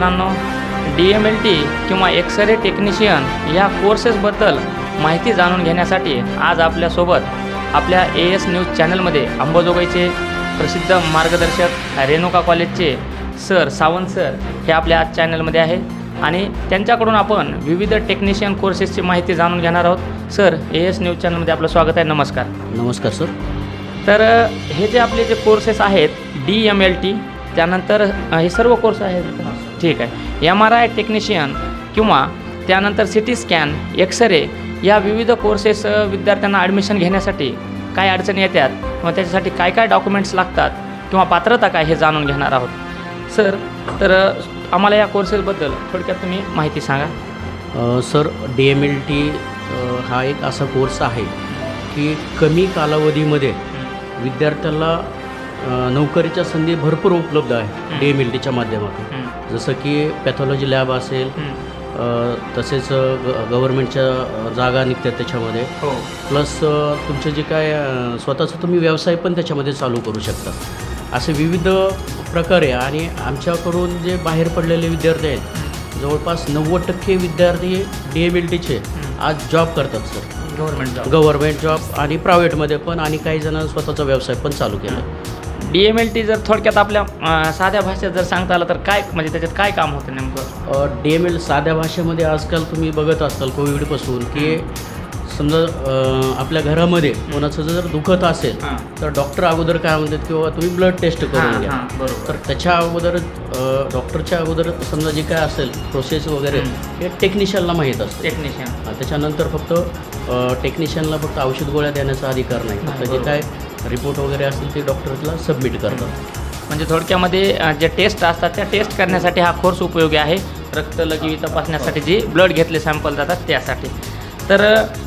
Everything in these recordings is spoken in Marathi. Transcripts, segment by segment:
मित्रांनो डी एम एल टी किंवा एक्सरे टेक्निशियन या कोर्सेसबद्दल माहिती जाणून घेण्यासाठी आज आपल्यासोबत आपल्या ए एस न्यूज चॅनलमध्ये अंबाजोगाईचे प्रसिद्ध मार्गदर्शक रेणुका कॉलेजचे सर सावंत सर हे आपल्या आज चॅनलमध्ये आहे. आणि त्यांच्याकडून आपण विविध टेक्निशियन कोर्सेसची माहिती जाणून घेणार आहोत. सर ए एस न्यूज चॅनलमध्ये आपलं स्वागत आहे. नमस्कार. नमस्कार सर. तर हे जे आपले जे कोर्सेस आहेत डी एम एल टी त्यानंतर हे सर्व कोर्स आहेत. ठीक आहे. एम आर आय टेक्निशियन किंवा त्यानंतर सी टी स्कॅन एक्सरे या विविध कोर्सेस विद्यार्थ्यांना ॲडमिशन घेण्यासाठी काय अडचणी येतात किंवा त्याच्यासाठी काय काय डॉक्युमेंट्स लागतात किंवा पात्रता काय हे जाणून घेणार आहोत. सर तर आम्हाला या कोर्सेसबद्दल थोडक्यात तुम्ही माहिती सांगा. Sir D M L T हा एक असा कोर्स आहे की कमी कालावधीमध्ये विद्यार्थ्याला नोकरीच्या संधी भरपूर उपलब्ध आहे डी एम एल टीच्या माध्यमातून. जसं की पॅथॉलॉजी लॅब असेल तसेच ग गव्हर्मेंटच्या जागा निघतात त्याच्यामध्ये. हो. प्लस तुमचे जे काय स्वतःचा तुम्ही व्यवसाय पण त्याच्यामध्ये चालू करू शकता. असे विविध प्रकारे आणि आमच्याकडून जे बाहेर पडलेले विद्यार्थी आहेत जवळपास नव्वद टक्के विद्यार्थी डी एम एल टीचे आज जॉब करतात sir government job government job आणि प्रायव्हेटमध्ये पण आणि काही जण स्वतःचा व्यवसाय पण चालू केला. डी एम एल टी जर थोडक्यात आपल्या साध्या भाषेत जर सांगता आलं तर काय म्हणजे त्याच्यात काय काम होतं नेमकं? डी एम एल साध्या भाषेमध्ये आजकाल तुम्ही बघत असाल कोविडपासून की समजा आपल्या घरामध्ये कोणाचं जर दुखत असेल तर डॉक्टर अगोदर काय म्हणतात किंवा तुम्ही ब्लड टेस्ट करून घ्या. बरोबर. तर त्याच्या अगोदर डॉक्टरच्या अगोदर समजा जे काय असेल प्रोसेस वगैरे हं. टेक्निशियनला माहीत असते. टेक्निशियन त्याच्यानंतर फक्त टेक्निशियनला फक्त औषध गोळ्या देण्याचा अधिकार नाही. जे. काय रिपोर्ट वगैरे असेल ते डॉक्टरला सबमिट करतात म्हणजे थोडक्यामध्ये जे टेस्ट असतात त्या टेस्ट करण्यासाठी हा कोर्स उपयोगी आहे. रक्त लघवी तपासण्यासाठी जी ब्लड घेतले सॅम्पल जातात त्यासाठी. तर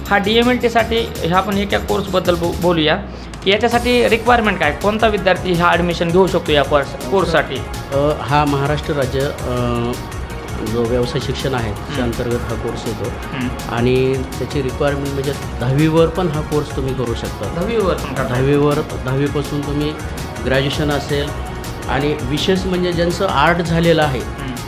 हा डी एम एल टीसाठी ह्या आपण एका कोर्सबद्दल बो बोलूया. की याच्यासाठी रिक्वायरमेंट काय? कोणता विद्यार्थी हा ॲडमिशन घेऊ शकतो या कोर्स कोर्ससाठी? हा महाराष्ट्र राज्य जो व्यवसाय शिक्षण आहे त्याच्या अंतर्गत हा कोर्स येतो हं. आणि त्याची रिक्वायरमेंट म्हणजे दहावीवर पण हा कोर्स तुम्ही करू शकता दहावीवर. दहावीवर दहावीपासून तुम्ही ग्रॅज्युएशन असेल आणि विशेष म्हणजे ज्यांचं आर्ट झालेलं आहे.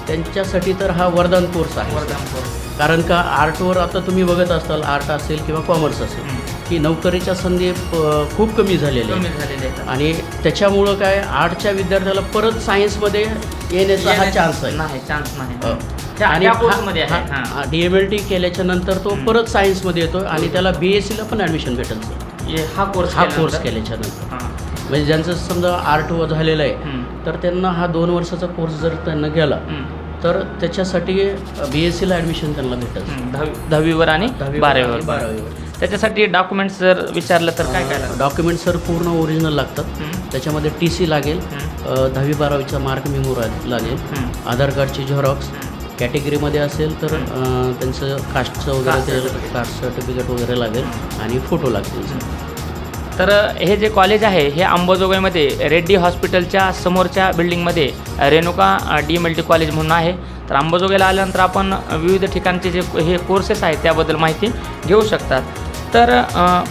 त्यांच्यासाठी तर हा वरदान कोर्स आहे वरदान कोर्स कारण का आर्टवर आता तुम्ही बघत असाल आर्ट असेल किंवा कॉमर्स असेल. की नोकरीच्या संधी प- खूप कमी झालेल्या आहेत. आणि त्याच्यामुळं काय आर्टच्या विद्यार्थ्याला परत सायन्समध्ये येण्याचा हा चान्स आहे नाही चान्स आणि हा- डी एम एल टी केल्याच्यानंतर तो. परत सायन्समध्ये येतो आणि त्याला बी एस सीला पण ॲडमिशन सर हे कोर्स हा कोर्स केल्याच्यानंतर. म्हणजे ज्यांचं समजा आर्ट झालेलं आहे. तर त्यांना हा दोन वर्षाचा कोर्स जर त्यांना गेला. तर त्याच्यासाठी बी एस सीला ॲडमिशन त्यांना. दहावी दहावीवर आणि बारावीवर आणि बारावीवर त्याच्यासाठी डॉक्युमेंट्स जर विचारलं तर काय काय लागतं? डॉक्युमेंट सर पूर्ण ओरिजिनल लागतात. त्याच्यामध्ये टी सी लागेल. अ, दहावी बारावीचा मार्क मेमो लागेल. आधार कार्डची झेरॉक्स. कॅटेगरीमध्ये असेल तर अ, त्यांचं कास्टचं वगैरे ते. कास्ट सर्टिफिकेट वगैरे लागेल आणि फोटो लागतील तर हे जे कॉलेज आहे हे अंबाजोगाईमध्ये रेड्डी हॉस्पिटलच्या समोरच्या बिल्डिंगमध्ये Renuka D M L T college म्हणून आहे तर अंबाजोगाईला आल्यानंतर आपण विविध ठिकाणचे जे हे कोर्सेस आहेत त्याबद्दल माहिती घेऊ शकतात तर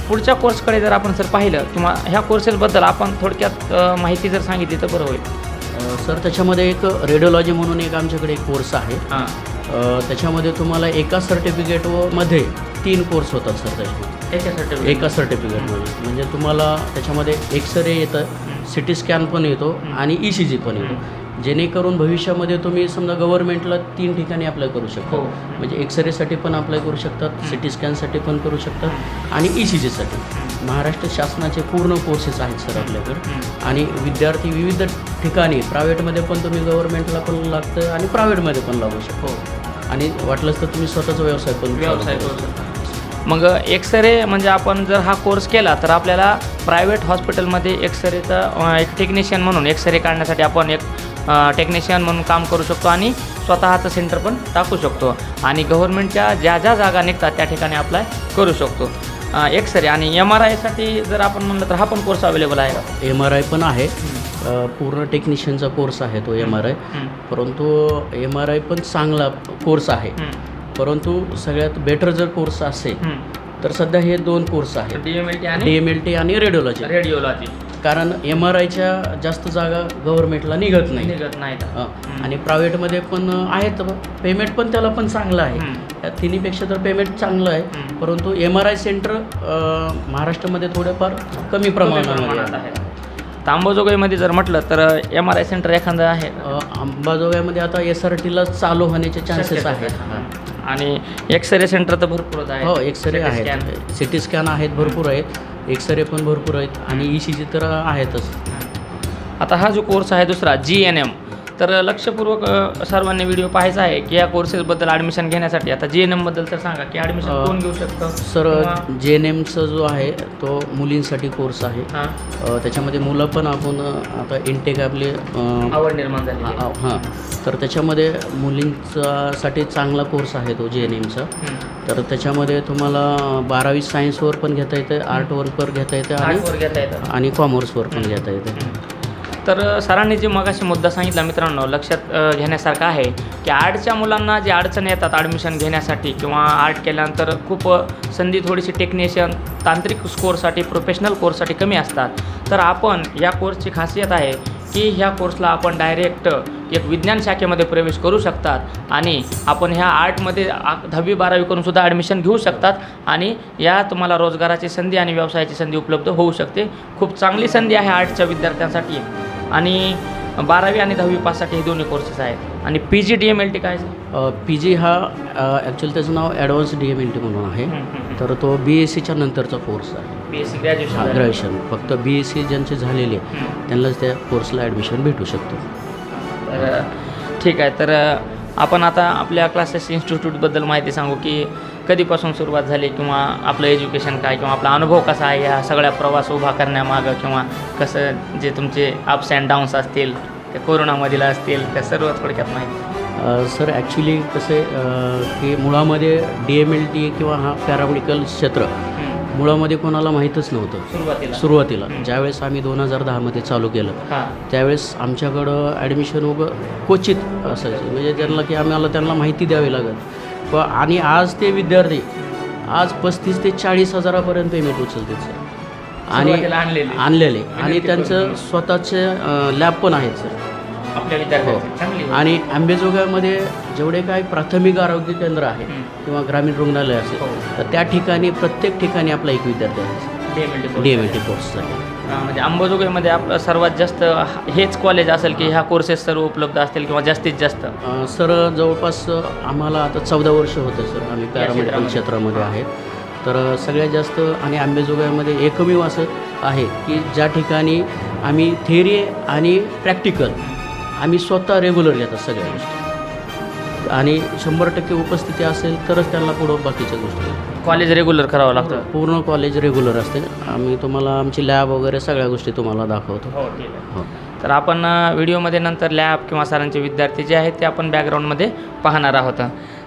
पुढच्या कोर्सकडे जर आपण सर पाहिलं किंवा ह्या कोर्सेसबद्दल आपण थोडक्यात माहिती जर सांगितली तर बरं होईल. सर त्याच्यामध्ये एक रेडिओलॉजी म्हणून एक आमच्याकडे एक कोर्स आहे. हां. त्याच्यामध्ये तुम्हाला एका सर्टिफिकेटमध्ये तीन कोर्स होतात सर त्याच्यामध्ये त्याच्यासाठी एका सर्टिफिकेटमध्ये म्हणजे तुम्हाला त्याच्यामध्ये एक्सरे येतं सी टी स्कॅन पण येतो आणि ई सी जी पण येतो. जेणेकरून भविष्यामध्ये तुम्ही समजा गव्हर्नमेंटला तीन ठिकाणी अप्लाय करू शकता. हो. म्हणजे एक्सरेसाठी पण अप्लाय करू शकतात सी टी स्कॅनसाठी पण करू शकतात आणि ई सी जीसाठी महाराष्ट्र शासनाचे पूर्ण कोर्सेस आहेत सर आपल्याकडे. आणि विद्यार्थी विविध ठिकाणी प्रायव्हेटमध्ये पण तुम्ही गव्हर्नमेंटला पण लागतं आणि प्रायव्हेटमध्ये पण लागू शकता. हो. आणि वाटलंच तर तुम्ही स्वतःचा व्यवसाय पण व्यवसाय करू. शकता. मग एक्सरे म्हणजे आपण जर हा कोर्स केला तर आपल्याला प्रायव्हेट हॉस्पिटलमध्ये एक्सरेचा एक टेक्निशियन म्हणून एक्सरे काढण्यासाठी आपण एक टेक्निशियन म्हणून काम करू शकतो आणि स्वतःचं सेंटर पण टाकू शकतो. आणि गव्हर्नमेंटच्या ज्या ज्या जागा निघतात त्या ठिकाणी अप्लाय करू शकतो. एक्सरे आणि एम आर आयसाठी जर आपण म्हणलं तर हा पण कोर्स अवेलेबल आहे का? एम आर आय पण आहे. पूर्ण टेक्निशियनचा कोर्स आहे तो एम आर आय परंतु एम आर आय पण चांगला कोर्स आहे. हं, परंतु सगळ्यात बेटर जर कोर्स असेल. तर सध्या हे दोन कोर्स आहेत. D M L T D आणि एम एल टी आणि रेडिओलॉजी रेडिओलॉजी कारण एम आर आयच्या जास्त जागा गव्हर्मेंटला निघत नाही निघत नाहीत. आणि प्रायव्हेटमध्ये पण आहेत पेमेंट पण त्याला पण चांगलं आहे हं. या तिन्हीपेक्षा तर पेमेंट चांगलं आहे. परंतु एम आर आय सेंटर महाराष्ट्रामध्ये थोडेफार कमी प्रमाणामध्ये प्रमाणात आहे. तर अंबाजोगाईमध्ये जर म्हटलं तर एम आर आय सेंटर एखादं आहे अंबाजोगाईमध्ये आता एस आर टीला चालू होण्याचे चान्सेस आहेत आहे. आणि एक्सरे सेंटर तर भरपूरच आहे हो एक्सरे. आहेत सी टी स्कॅन आहेत भरपूर आहेत एक्सरे पण भरपूर आहेत आणि ई सी जी तर आहेतच. आता हा जो कोर्स आहे दुसरा जी एन एम तर लक्षपूर्वक सर्वांनी व्हिडिओ पाहायचा आहे की या कोर्सेसबद्दल ॲडमिशन घेण्यासाठी. आता जी एन एमबद्दल तर सांगा की ॲडमिशन कोण घेऊ शकतं? सर जे एन एमचा जो आहे तो मुलींसाठी कोर्स आहे. त्याच्यामध्ये मुलं पण आपण आता इंटेक आपले आवड निर्माण झाली हा- तर त्याच्यामध्ये मुलींचासाठी चांगला कोर्स आहे तो जे एन एमचा तर त्याच्यामध्ये तुम्हाला बारावी सायन्सवर पण घेता येतं आर्टवर पण घेता येतं आणि कॉमर्सवर पण घेता येतं. तर सरांनी जे मगाशी मुद्दा सांगितला मित्रांनो लक्षात घेण्यासारखं घेण्यासारखा आहे की आर्टच्या मुलांना जे अडचणी येतात ॲडमिशन घेण्यासाठी किंवा आर्ट केल्यानंतर खूप संधी थोडीशी टेक्निशियन तांत्रिक स्कोरसाठी प्रोफेशनल कोर्ससाठी कमी असतात. तर आपण या कोर्सची खासियत आहे की ह्या कोर्सला आपण डायरेक्ट एक विज्ञान शाखेमध्ये प्रवेश करू शकतात आणि आपण ह्या आर्टमध्ये दहावी बारावी करूनसुद्धा ॲडमिशन घेऊ शकतात आणि या तुम्हाला रोजगाराची संधी आणि व्यवसायाची संधी उपलब्ध होऊ शकते. खूप चांगली संधी आहे आर्टच्या विद्यार्थ्यांसाठी. आणि बारावी आणि दहावी पाससाठी हे दोन्ही कोर्सेस आहेत आणि P G D M L T काय? पी जी हा ॲक्च्युली त्याचं नाव advance D M L T म्हणून आहे. तर तो बी एस सीच्या नंतरचा कोर्स आहे बी एस सी ग्रॅज्युएशन हा. ग्रॅज्युएशन फक्त बी एस सी ज्यांचे झालेले. त्यांनाच त्या कोर्सला ॲडमिशन भेटू शकतं तर ठीक आहे तर आपण आता आपल्या क्लासेस इन्स्टिट्यूटबद्दल माहिती सांगू की कधीपासून सुरुवात झाली किंवा आपलं एज्युकेशन काय किंवा आपला अनुभव कसा आहे? ह्या सगळ्या प्रवास उभा करण्यामागं किंवा कसं जे तुमचे अप्स अँड डाऊन्स असतील ते कोरोनामधील असतील त्या सर्व थोडक्यात माहिती. सर ॲक्च्युली कसं की मुळामध्ये डी एम एल टी किंवा हा पॅरामेडिकल क्षेत्र. मुळामध्ये कोणाला माहीतच नव्हतं. सुरुवातीला. सुरुवातीला. ज्यावेळेस आम्ही दोन हजार दहामध्ये चालू केलं त्यावेळेस आमच्याकडं ॲडमिशन वगैरे क्वचित असायचे. म्हणजे त्यांना की आम्हाला त्यांना माहिती द्यावी लागत. आणि आज ते विद्यार्थी आज पस्तीस ते चाळीस हजारापर्यंत पेमेंट उचलते सर आणि सुरुवातीला आणलेले. आणलेले आणि त्यांचं. स्वतःचे लॅब पण आहेत सर आपल्या विद्यार्थ्यांची चांगली हो गोष्ट. आणि आंबेजोगाईमध्ये जेवढे काही प्राथमिक आरोग्य केंद्र आहे हं. किंवा ग्रामीण रुग्णालय असेल हो. तर त्या ठिकाणी प्रत्येक ठिकाणी आपला एक विद्यार्थी आहे DMLT course. D M L T कोर्ससाठी हां, म्हणजे अंबाजोगाईमध्ये आपलं सर्वात जास्त हेच कॉलेज असेल की ह्या कोर्सेस सर्व उपलब्ध असतील किंवा जास्तीत जास्त? सर जवळपास आम्हाला आता चौदा वर्ष होते सर. आम्ही पॅरामेडिकल क्षेत्रामध्ये. क्षेत्रामध्ये आहेत. तर सगळ्यात जास्त आणि आंबेजोगाईमध्ये एकमेव असं आहे की ज्या ठिकाणी आम्ही थेअरी आणि प्रॅक्टिकल आम्ही स्वतः रेग्युलर घेतात सगळ्या गोष्टी. आणि शंभर टक्के उपस्थिती असेल तरच त्यांना पुढं बाकीच्या गोष्टी. कॉलेज रेग्युलर करावं लागतं? पूर्ण कॉलेज रेग्युलर असते. आम्ही तुम्हाला आमची लॅब वगैरे सगळ्या गोष्टी तुम्हाला दाखवतो. हो ठीक आहे. हो. तर आपण व्हिडिओमध्ये नंतर लॅब किंवा सरांचे विद्यार्थी जे आहेत ते आपण बॅकग्राऊंडमध्ये पाहणार आहोत.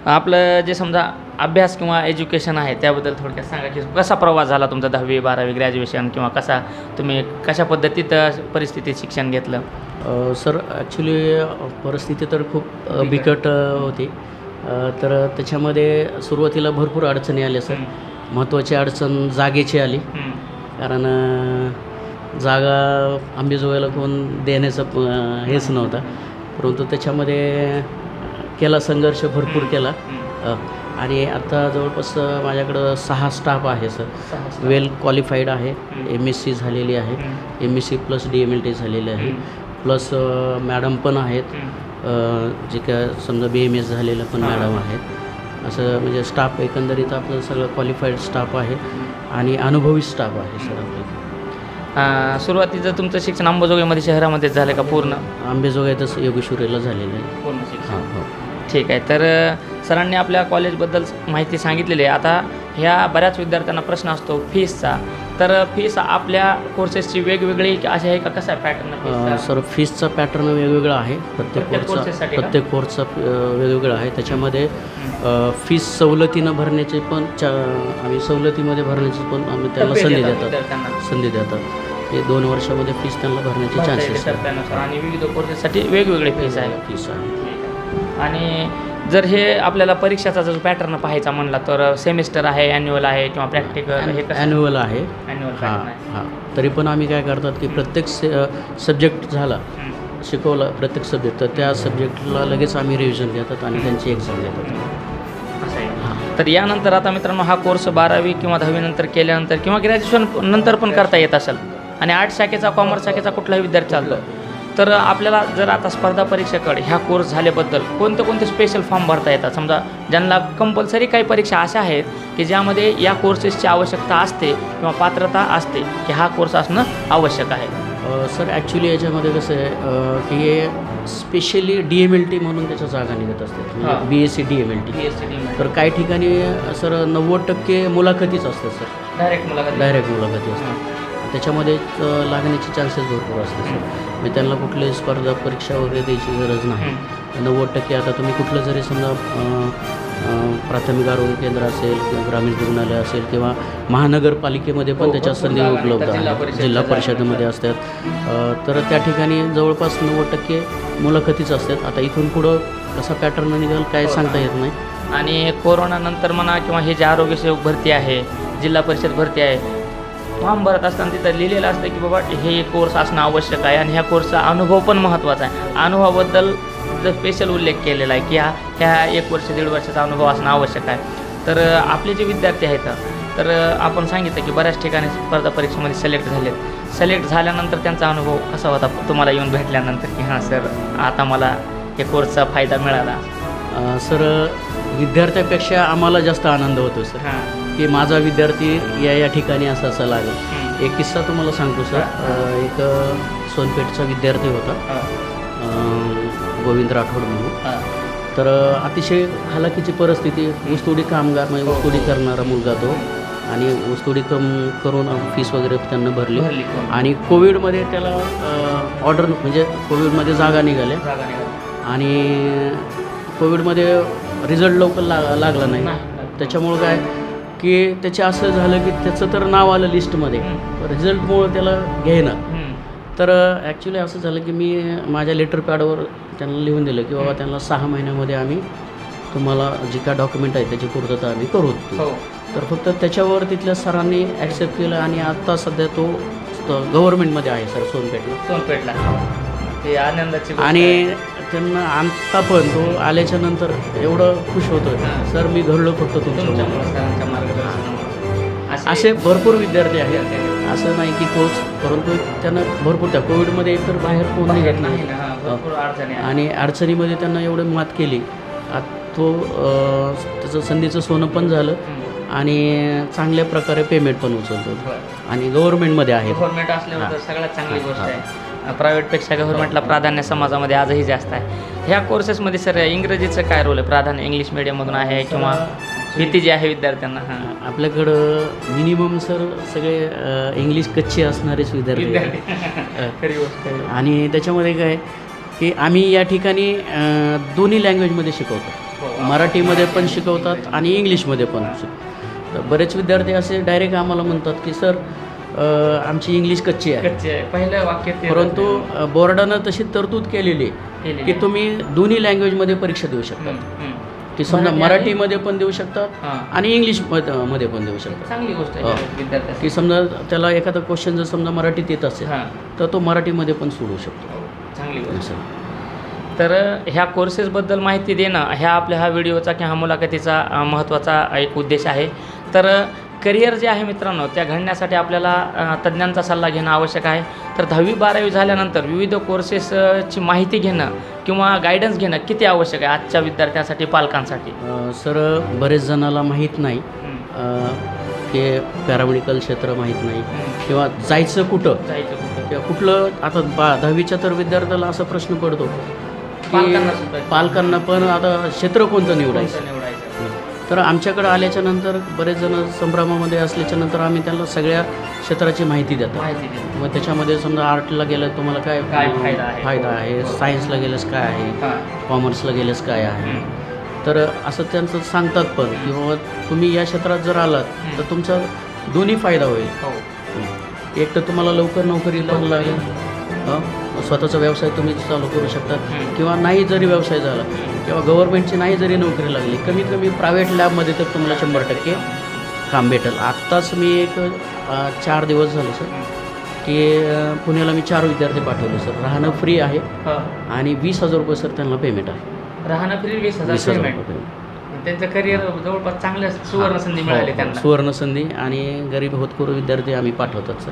आपलं जे समजा अभ्यास किंवा एज्युकेशन आहे त्याबद्दल थोडक्यात सांगा की कसा प्रवास झाला तुमचा दहावी बारावी ग्रॅज्युएशन किंवा कसा तुम्ही कशा पद्धतीत परिस्थितीत शिक्षण घेतलं? सर ॲक्च्युली परिस्थिती तर खूप बिकट. होती. तर त्याच्यामध्ये सुरुवातीला भरपूर अडचणी आल्या सर. महत्त्वाची अडचण जागेची आली. कारण जागा आंबेजोगाईला कोण देण्याचं हेच नव्हता. परंतु त्याच्यामध्ये केला संघर्ष भरपूर केला. आणि आता जवळपास माझ्याकडं सहा स्टाफ आहे सर. वेल क्वालिफाईड आहे. एम एस सी झालेली आहे. M S C plus D M L T झालेली आहे. प्लस मॅडम पण आहेत. जे काय समजा बी एम एस झालेलं पण. मॅडम आहेत. असं म्हणजे स्टाफ एकंदरीत आपलं सगळं क्वालिफाईड स्टाफ आहे आणि अनुभवी स्टाफ आहे सर आपलं. अ, सुरुवातीचं तुमचं शिक्षण अंबाजोगाईमध्ये शहरामध्येच झालं का पूर्ण? आंबेजोगाईतच योगेश्वरीला झालेलं आहे. पूर्ण शिक्षण. हां हो. ठीक आहे. तर सरांनी आपल्या कॉलेजबद्दल माहिती सांगितलेली आहे. आता ह्या बऱ्याच विद्यार्थ्यांना प्रश्न असतो फीसचा. तर फीस आपल्या कोर्सेसची वेगवेगळी अशी आहे का? कसा आहे पॅटर्न सर फीसचा पॅटर्न वेगवेगळा आहे. प्रत्येक प्रत्येक कोर्सचा? प्रत्येक कोर्सचा वेगवेगळा आहे. त्याच्यामध्ये फीस सवलतीनं भरण्याचे पण चा आम्ही सवलतीमध्ये भरण्याची पण आम्ही त्याला संधी देतात संधी देतात. हे दोन वर्षामध्ये फीस त्यांना भरण्याचे चान्सेस आणि विविध कोर्सेससाठी वेगवेगळे फीस आहे फीस आहे. आणि जर हे आपल्याला परीक्षाचा जर पॅटर्न पाहायचा म्हणला तर सेमिस्टर आहे ॲन्युअल आहे किंवा प्रॅक्टिकल हे ॲन्युअल आहे. ॲन्युअल हां हां. तरी पण आम्ही काय करतात की प्रत्येक सब्जेक्ट झाला. शिकवला प्रत्येक सब्जेक्ट तर त्या सब्जेक्टला लगेच आम्ही रिव्हिजन घेतात आणि त्यांची एक्झाम घेतात असं आहे. तर यानंतर आता मित्रांनो हा कोर्स बारावी किंवा दहावी नंतर केल्यानंतर किंवा ग्रॅज्युएशन नंतर पण करता येत असेल. आणि आर्ट शाखेचा कॉमर्स शाखेचा कुठलाही विद्यार्थी चालतो. तर आपल्याला जर आता स्पर्धा परीक्षेकडे ह्या कोर्स झाल्याबद्दल कोणते कोणते स्पेशल फॉर्म भरता येतात? समजा ज्यांना कंपल्सरी काही परीक्षा अशा आहेत की ज्यामध्ये या कोर्सेसची आवश्यकता असते किंवा पात्रता असते की हा कोर्स असणं आवश्यक आहे. सर ॲक्च्युली याच्यामध्ये कसं आहे की हे specially D M L T म्हणून त्याच्या जागा निघत. असतात. B S C D M L T तर काही ठिकाणी सर नव्वद टक्के मुलाखतीच असतात सर. डायरेक्ट मला डायरेक्ट मुलाखती असतात. त्याच्यामध्ये अ, लागण्याचे चान्सेस भरपूर असतात. सर म्हणजे त्यांना कुठली स्पर्धा परीक्षा वगैरे द्यायची गरज नाही. नव्वद टक्के आता तुम्ही कुठलं जरी समजा प्राथमिक आरोग्य केंद्र असेल किंवा ग्रामीण रुग्णालय असेल किंवा महानगरपालिकेमध्ये पण हो, त्याच्या संधी. उपलब्ध आहेत. जिल्हा परिषदेमध्ये असतात. तर त्या ठिकाणी जवळपास नव्वद टक्के मुलाखतीच असतात. आता इथून पुढं कसा पॅटर्न निघाल काय हो, सांगता. येत नाही. आणि कोरोनानंतर म्हणा किंवा हे जे आरोग्य सेवक भरती आहे जिल्हा परिषद भरती आहे फॉर्म भरत असताना तिथं लिहिलेलं असतं की बाबा हे कोर्स असणं आवश्यक आहे आणि ह्या कोर्सचा अनुभव पण महत्त्वाचा आहे. अनुभवाबद्दल जर स्पेशल उल्लेख केलेला आहे की हा ह्या एक वर्ष दीड वर्षाचा अनुभव असणं आवश्यक आहे. तर आपले जे विद्यार्थी आहेत तर आपण सांगितलं की बऱ्याच ठिकाणी स्पर्धा परीक्षेमध्ये सिलेक्ट झालेत. सिलेक्ट झाल्यानंतर त्यांचा अनुभव कसा होता? तुम्हाला येऊन भेटल्यानंतर की हां सर आता मला हे कोर्सचा फायदा मिळाला. सर विद्यार्थ्यापेक्षा आम्हाला जास्त आनंद होतो सर. हां. की माझा विद्यार्थी या या ठिकाणी असा असा लागेल. एक किस्सा तुम्हाला सांगतो सर. एक सोनपेठचा विद्यार्थी होता. गोविंद राठोड म्हणून. तर अतिशय हालाकीची परिस्थिती ऊसतोडी कामगार म्हणजे ऊसतोडी करणारा मुलगा तो. आणि ऊसतोडी कम करून फीस वगैरे त्यांना भरली. कोण? आणि कोविडमध्ये त्याला ऑर्डर म्हणजे कोविडमध्ये जागा निघाल्या. आणि कोविडमध्ये रिझल्ट लवकर लाग लागला नाही. त्याच्यामुळं काय की त्याचे असं झालं की त्याचं तर नाव आलं लिस्टमध्ये रिझल्टमुळं त्याला घेणं. तर ॲक्च्युली असं झालं की मी माझ्या लेटर पॅडवर त्यांना लिहून दिलं की बाबा त्यांना सहा महिन्यामध्ये आम्ही तुम्हाला जे काय डॉक्युमेंट आहे त्याची पूर्तता आम्ही करू. हो. तर फक्त त्याच्यावर तिथल्या सरांनी ॲक्सेप्ट केलं आणि आत्ता सध्या तो गव्हर्नमेंटमध्ये आहे सर सोनपेठला. सोनपेठला. ते आनंदाची. आणि त्यांना आत्ता पण तो आल्याच्यानंतर एवढं खुश होतो. सर मी घडलो फक्त तुमच्या मार्गदर्शनामुळे असे भरपूर विद्यार्थी आहेत. असं नाही की तोच परंतु त्यांना भरपूर त्या कोविडमध्ये एकतर बाहेर कोण निघत नाही. आणि अडचणीमध्ये त्यांना एवढं मात केली आत तो त्याचं संधीचं सोनं पण झालं. आणि चांगल्या प्रकारे पेमेंट पण उचलतो. आणि गव्हर्नमेंटमध्ये आहे गव्हर्नमेंट असल्यावर. सगळ्यात चांगली गोष्ट. आहे प्रायव्हेटपेक्षा गव्हर्नमेंटला प्राधान्य समाजामध्ये आजही जास्त आहे. ह्या कोर्सेसमध्ये सर इंग्रजीचं काय रोल आहे? प्राधान्य इंग्लिश मिडियममधून आहे किंवा भीती जी आहे विद्यार्थ्यांना? हां. आपल्याकडं मिनिमम सर सगळे इंग्लिश कच्चे असणारेच विद्यार्थी. आणि त्याच्यामध्ये काय की आम्ही या ठिकाणी दोन्ही लँग्वेजमध्ये शिकवतो. हो. मराठीमध्ये पण शिकवतात आणि इंग्लिशमध्ये पण. बरेच विद्यार्थी असे डायरेक्ट आम्हाला म्हणतात की सर आमची इंग्लिश कच्ची आहे कच्चे आहे. पहिलं वाक्य परंतु बोर्डानं तशी तरतूद केलेली की. तुम्ही दोन्ही लँग्वेजमध्ये परीक्षा देऊ शकता. की समजा मराठीमध्ये पण देऊ शकतात हां. आणि इंग्लिशमध्ये मध्ये पण देऊ शकतात चांगली गोष्ट हो. की समजा त्याला एखादा क्वेश्चन जर समजा मराठीत येत असेल हां तर तो मराठीमध्ये पण सोडू शकतो चांगली गोष्ट. तर ह्या कोर्सेसबद्दल माहिती देणं ह्या आपल्या हा व्हिडिओचा किंवा हा मुलाखतीचा महत्त्वाचा एक उद्देश आहे तर करिअर जे आहे मित्रांनो त्या घडण्यासाठी आपल्याला तज्ज्ञांचा सल्ला घेणं आवश्यक आहे. तर दहावी बारावी झाल्यानंतर विविध कोर्सेसची माहिती घेणं किंवा गायडन्स घेणं किती आवश्यक आहे आजच्या विद्यार्थ्यांसाठी पालकांसाठी? सर बरेच जणाला माहीत नाही की पॅरामेडिकल क्षेत्र माहीत नाही किंवा जायचं कुठं? जायचं कुठं? किंवा कुठलं आता बा दहावीच्या तर विद्यार्थ्याला असा प्रश्न पडतो पालकांना की. पालकांना पण आता क्षेत्र कोणतं निवडायचं? तर आमच्याकडे आल्याच्यानंतर बरेच जण संभ्रमामध्ये असल्याच्या नंतर आम्ही त्यांना सगळ्या क्षेत्राची माहिती देतो माहिती. मग त्याच्यामध्ये समजा आर्टला गेलं तुम्हाला काय काय फायदा आहे? फायदा आहे सायन्सला गेलंच काय आहे हां. कॉमर्सला गेलंच काय आहे. तर असं त्यांचं सांगतात पण की बाबा तुम्ही या क्षेत्रात जर आलात तर तुमचा दोन्ही फायदा होईल हो एक तर तुम्हाला लवकर नोकरी पण लागेल हं? स्वतःचा व्यवसाय तुम्ही चालू करू शकता हं. किंवा नाही जरी व्यवसाय झाला किंवा गव्हर्नमेंटची नाही जरी नोकरी लागली कमीत कमी प्रायव्हेट लॅबमध्ये तर तुम्हाला शंभर टक्के काम भेटेल. आत्ताच मी एक चार दिवस झाले सर की पुण्याला मी चार विद्यार्थी पाठवले सर राहणं फ्री आहे हा. आणि वीस हजार रुपये सर त्यांना पेमेंट आहे. राहणं फ्री वीस हजार रुपये. त्यांचं करिअर जवळपास चांगल्या सुवर्ण संधी मिळाली हो, त्यांना. सुवर्ण संधी आणि गरीब होतकरू विद्यार्थी आम्ही पाठवतात सर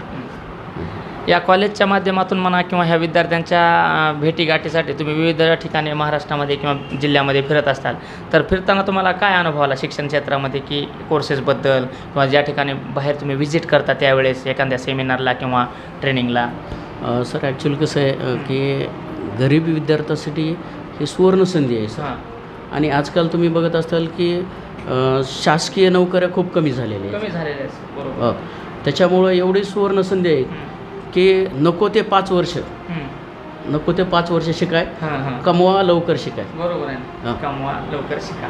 या कॉलेजच्या माध्यमातून म्हणा किंवा ह्या विद्यार्थ्यांच्या भेटीगाठीसाठी तुम्ही विविध ठिकाणी महाराष्ट्रामध्ये किंवा जिल्ह्यामध्ये फिरत असताल तर फिरताना तुम्हाला काय अनुभव आला शिक्षण क्षेत्रामध्ये की कोर्सेसबद्दल किंवा ज्या ठिकाणी बाहेर तुम्ही व्हिजिट करता त्यावेळेस एखाद्या सेमिनारला किंवा ट्रेनिंगला सर ॲक्च्युली कसं आहे की गरीब विद्यार्थ्यासाठी ही सुवर्ण संधी आहे सर. हां. आणि आजकाल तुम्ही बघत असाल की शासकीय नोकऱ्या खूप कमी झालेल्या आहेत. अ, त्याच्यामुळं एवढी सुवर्ण संधी आहे. हं. की नको ते पाच वर्ष. नको ते पाच वर्ष शिकाय. हां हां. कमवा लवकर शिकाय. बरोबर आहे. कमवा लवकर शिका.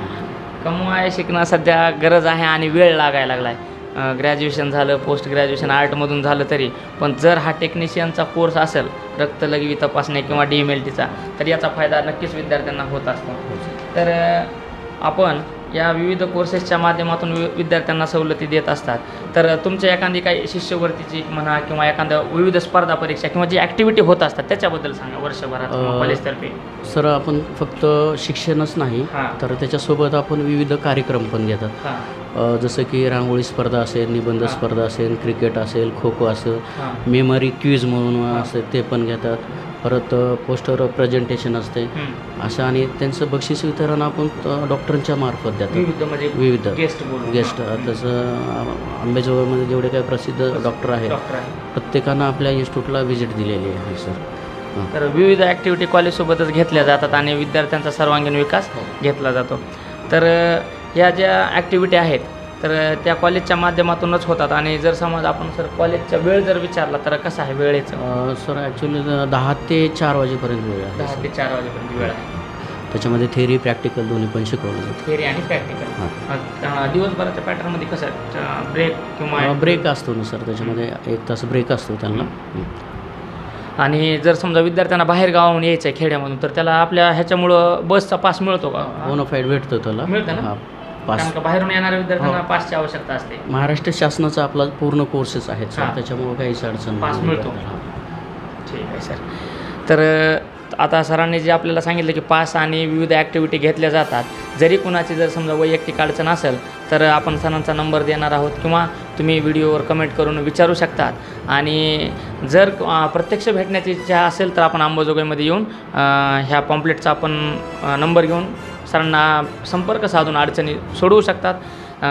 कमवा हे शिकणं सध्या गरज आहे आणि वेळ लागायला लागला आहे ग्रॅज्युएशन झालं पोस्ट ग्रॅज्युएशन आर्टमधून झालं तरी. पण जर हा टेक्निशियनचा कोर्स असेल रक्तलघवी तपासणे किंवा डी एम एल टीचा तर याचा फायदा नक्कीच विद्यार्थ्यांना होत असतो. तर आपण या विविध कोर्सेसच्या माध्यमातून वि विद्यार्थ्यांना सवलती देत असतात तर तुमच्या एखादी काही शिष्यवृत्तीची म्हणा किंवा एखाद्या विविध स्पर्धा परीक्षा किंवा जी ॲक्टिव्हिटी होत असतात त्याच्याबद्दल सांगा वर्षभरात कॉलेजतर्फे सर आपण फक्त शिक्षणच नाही. तर त्याच्यासोबत आपण विविध कार्यक्रम पण घेतात जसं की रांगोळी स्पर्धा असेल निबंध. स्पर्धा असेल क्रिकेट असेल खो खो असेल मेमरी क्यूज म्हणून. असेल ते पण घेतात परत पोस्टर प्रेझेंटेशन असते. असं आणि त्यांचं बक्षीस वितरण आपण डॉक्टरांच्या मार्फत देतो. विविध म्हणजे विविध. गेस्ट तसं अ, अंबेजोगाईमध्ये जेवढे काही प्रसिद्ध डॉक्टर आहेत प्रत्येकानं आपल्या इन्स्टिट्यूटला व्हिजिट दिलेली आहे सर. तर विविध ॲक्टिव्हिटी कॉलेजसोबतच घेतल्या जातात आणि विद्यार्थ्यांचा सर्वांगीण विकास हो. घेतला जातो. तर ह्या ज्या ॲक्टिव्हिटी आहेत तर त्या कॉलेजच्या माध्यमातूनच होतात. आणि जर समज आपण सर कॉलेजचा वेळ जर विचारला तर कसं आहे वेळेचं? सर ॲक्च्युली दहा ते चार वाजेपर्यंत वेळ आहे. दहा ते चार वाजेपर्यंत वेळ आहे. त्याच्यामध्ये थेरी प्रॅक्टिकल दोन्ही पण शिकवलं जातं. थेरी आणि प्रॅक्टिकल दिवसभराच्या पॅटर्नमध्ये कसं ब्रेक किंवा ब्रेक असतो ना सर त्याच्यामध्ये एक तास ब्रेक असतो त्यांना. आणि जर समजा विद्यार्थ्यांना बाहेर गावाहून यायचं आहे खेड्यामधून तर त्याला आपल्या ह्याच्यामुळं बसचा पास मिळतो का? बोनाफाईड भेटतो त्याला. मिळतं ना? कारण का बाहेरून येणाऱ्या विद्यार्थ्यांना हो. पासची आवश्यकता असते महाराष्ट्र शासनाचा आपला पूर्ण कोर्सेस आहेत सर हां. त्याच्यामुळं काहीच अडचण पास नाही. मिळतो. हां. ठीक आहे सर तर अ, आता सरांनी जे आपल्याला सांगितलं की पास आणि विविध ॲक्टिव्हिटी घेतल्या जातात जरी कुणाची जर समजा वैयक्तिक अडचण असेल तर आपण सरांचा नंबर देणार आहोत किंवा तुम्ही व्हिडिओवर कमेंट करून विचारू शकतात आणि जर अ, प्रत्यक्ष भेटण्याची इच्छा असेल तर आपण अंबाजोगाईमध्ये येऊन अ, ह्या पॉम्प्लेटचा आपण अ, नंबर घेऊन सरांना संपर्क साधून अडचणी सोडवू शकतात.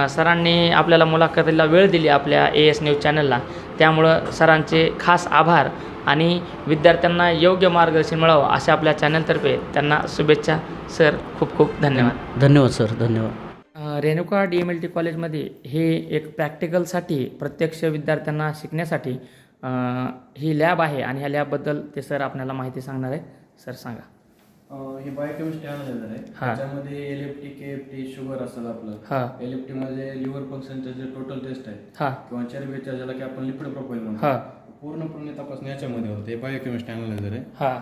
सरांनी आपल्याला मुलाखतीला वेळ दिली आपल्या ए एस न्यूज चॅनलला त्यामुळं सरांचे खास आभार आणि विद्यार्थ्यांना योग्य मार्गदर्शन मिळावं अशा आपल्या चॅनलतर्फे त्यांना शुभेच्छा. सर खूप खूप धन्यवाद. धन्यवाद सर धन्यवाद. Renuka D M L T कॉलेजमध्ये हे एक प्रॅक्टिकलसाठी प्रत्यक्ष विद्यार्थ्यांना शिकण्यासाठी ही लॅब आहे आणि ह्या लॅबबद्दल ते सर आपल्याला माहिती सांगणार आहे सर सांगा. हे बायोकेमिस्ट्री अनालायझर आहे. त्याच्यामध्ये L F T K F T sugar असेल आपलं. हां. एल एफ टी मध्ये लिव्हर फंक्शनचे जे टोटल टेस्ट आहे हां. किंवा चरबीच्या ज्याला की आपण लिपिड प्रोफाईल म्हणतो. हां. पूर्णपणे तपासणी याच्यामध्ये होते. हे बायोकेमिस्ट्री अनालायझर आहे. हां.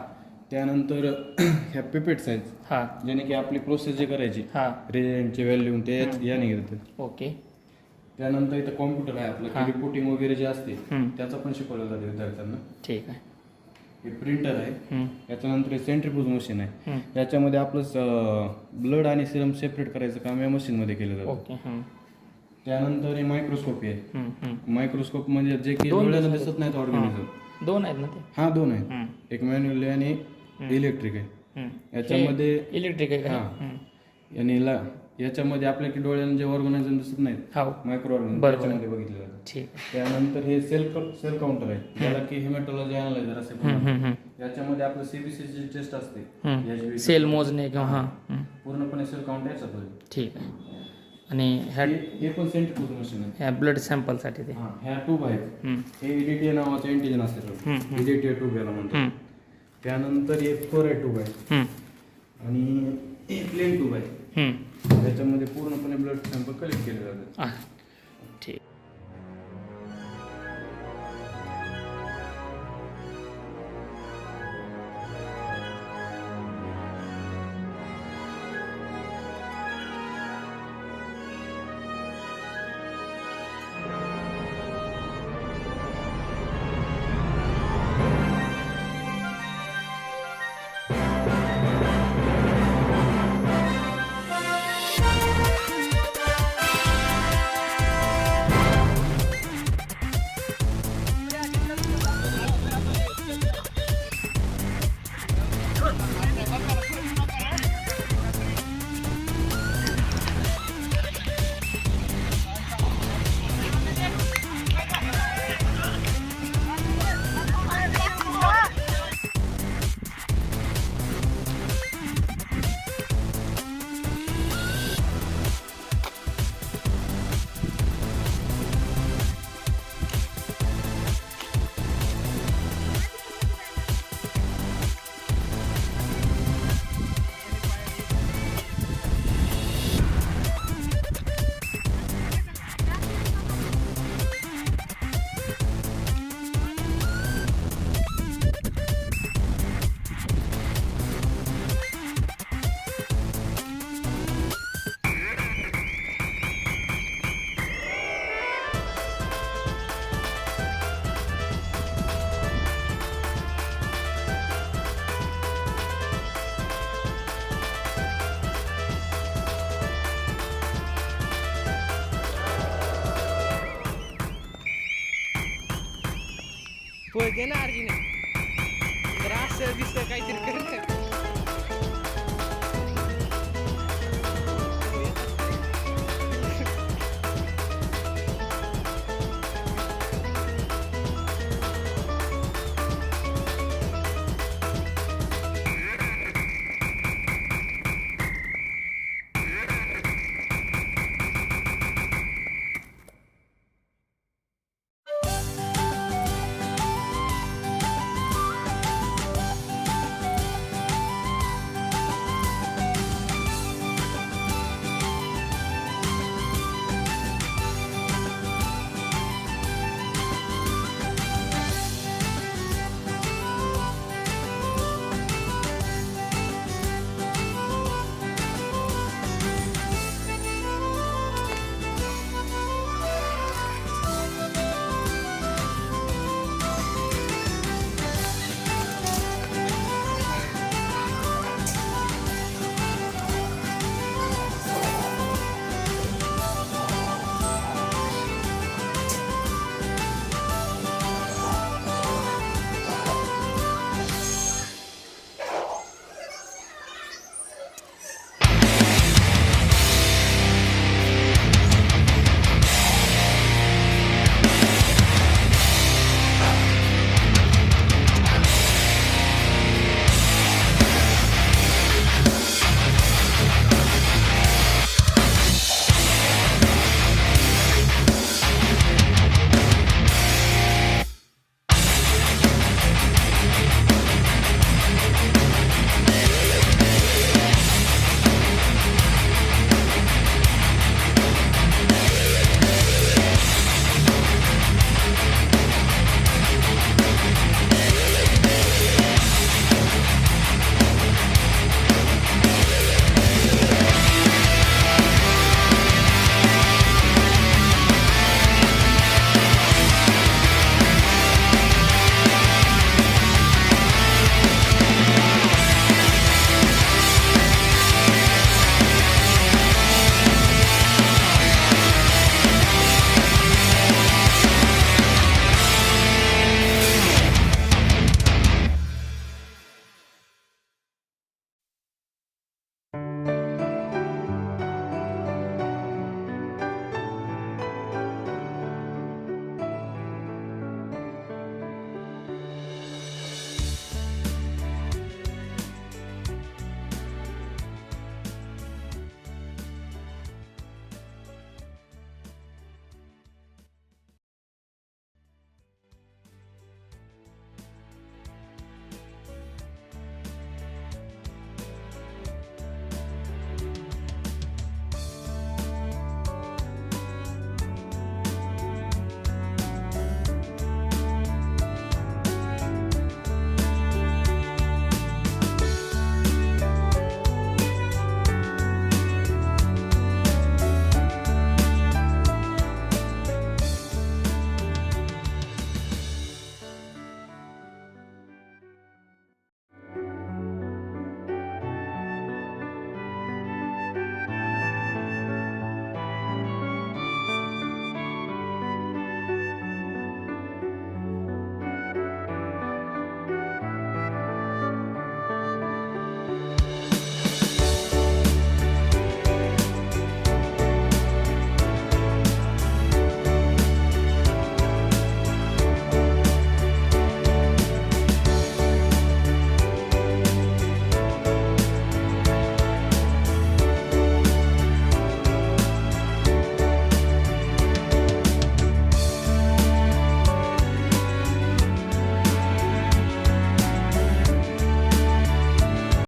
त्यानंतर ह्या पिपेट्स आहेत. हां. ज्याने की आपली प्रोसेस जे करायची रिएजंटचे व्हॅल्यू ते याने घेतात ओके. त्यानंतर इथं कॉम्प्युटर आहे आपलं रिपोर्टिंग वगैरे जे असते. त्याचं पण शिकवलं जाते विद्यार्थ्यांना. ठीक आहे. हे प्रिंटर आहे. याच्यानंतर हे सेंट्रिफ्यूज मशीन आहे. याच्यामध्ये आपलं ब्लड आणि सिरम सेपरेट करायचं काम या मशीनमध्ये केलं जातं. त्यानंतर हे मायक्रोस्कोपी आहे. मायक्रोस्कोप म्हणजे जे की डोळ्याला दिसत नाहीत ऑर्गॅनिझम दोन आहेत ना ते? हा दोन आहेत. एक मॅन्युअल आणि इलेक्ट्रिक आहे. याच्यामध्ये इलेक्ट्रिक आहे हा. आणि याच्यामध्ये आपल्या की डोळ्याला जे ऑर्गॅनिझम दिसत नाहीत हो. मायक्रो ऑर्गॅनिझम बरोबर. त्याच्यामध्ये बघितलं जातं ठीक. त्यानंतर हे सेल सेल काउंटर आहे. ज्याला की हेमॅटोलॉजी अनालायझर असे हम्म, म्हणतात. हम्म, हम्म. याच्यामध्ये आपलं सीबीसी ची टेस्ट असते. हम्म. सेल मोजणे किंवा हां. हम्म. पूर्णपणे सेल काउंट याच्यात होईल ठीक आहे. आणि ह्या हे हे पण सेंट्रिफ्यूज मशीन आहे. ह्या ब्लड सॅम्पलसाठी ते. हा ह्या ट्यूब आहेत. हम्म, हे इडीटीए नावाचं एंटीजन असते हम्म, ट्यूब याला म्हणतात. हम्म, त्यानंतर हे फ्लोराईड ट्यूब आहे. हम्म, आणि हे प्लेन ट्यूब आहे. हम्म. त्याच्यामध्ये पूर्णपणे ब्लड सॅम्पल कलेक्ट केले जातात. पोळते ना अर्जुन जरा असं दिसतं काहीतरी